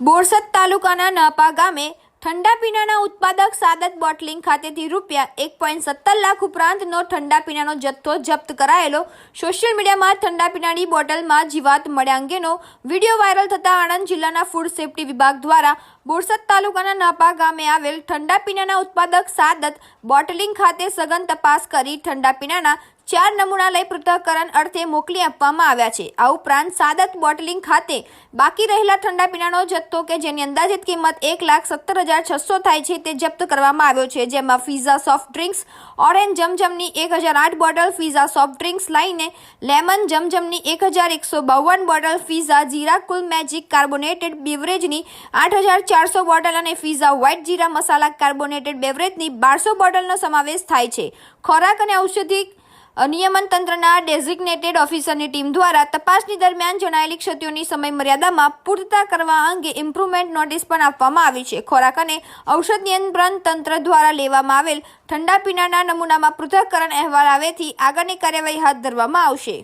બોરસદ તાલુકાના નાપા ગામે ઠંડા પીણાના ઉત્પાદક સાદત બોટલિંગ ખાતેથી રૂપિયા એક પોઈન્ટ સત્તર લાખ ઉપરાંતનો ઠંડા પીણાનો જથ્થો જપ્ત કરાયેલો. સોશિયલ મીડિયામાં ઠંડા પીણાની બોટલમાં જીવાત મળ્યા અંગેનો વીડિયો વાયરલ થતા આણંદ જિલ્લાના ફૂડ સેફ્ટી વિભાગ દ્વારા બોરસદ તાલુકાના નાપા ગામે આવેલ ઠંડા પીણાના ઉત્પાદક સાદત બોટલિંગ ખાતે સઘન તપાસ કરી ઠંડા પીણાના ચાર નમૂના લઈ પૃથ્થકરણ અર્થે મોકલી આપવામાં આવ્યા છે. આ ઉપરાંત સાદત બોટલિંગ ખાતે બાકી રહેલા ઠંડા પીણાનો જથ્થો કે જેની અંદાજિત કિંમત એક લાખ સત્તર હજાર છસો થાય છે તે જપ્ત કરવામાં આવ્યો છે. જેમાં ફીઝા સોફ્ટ ડ્રિંક્સ, ઓરેન્જ જમજમની એક હજાર આઠ બોટલ, ફીઝા સોફ્ટ ડ્રિંક્સ લઈને લેમન જમજમની એક હજાર એકસો બાવન બોટલ, ફીઝા જીરા કુલ મેજિક કાર્બોનેટેડ બેવરેજની આઠ હજાર ચારસો બોટલ અને ફીઝા વ્હાઇટ જીરા મસાલા કાર્બોનેટેડ બેવરેજની બારસો બોટલનો સમાવેશ થાય છે. ખોરાક અને ઔષધિ નિયમન તંત્રના ડેઝિગ્નેટેડ ઓફિસરની ટીમ દ્વારા તપાસની દરમિયાન જણાયેલી ક્ષતિઓની સમય મર્યાદામાં પૂર્તતા કરવા અંગે ઇમ્પ્રુવમેન્ટ નોટિસ પણ આપવામાં આવી છે. ખોરાક અને ઔષધ નિયંત્રણ તંત્ર દ્વારા લેવામાં આવેલ ઠંડા પીણાના નમૂનામાં પૃથ્થકરણ અહેવાલ આવેથી આગળની કાર્યવાહી હાથ ધરવામાં આવશે.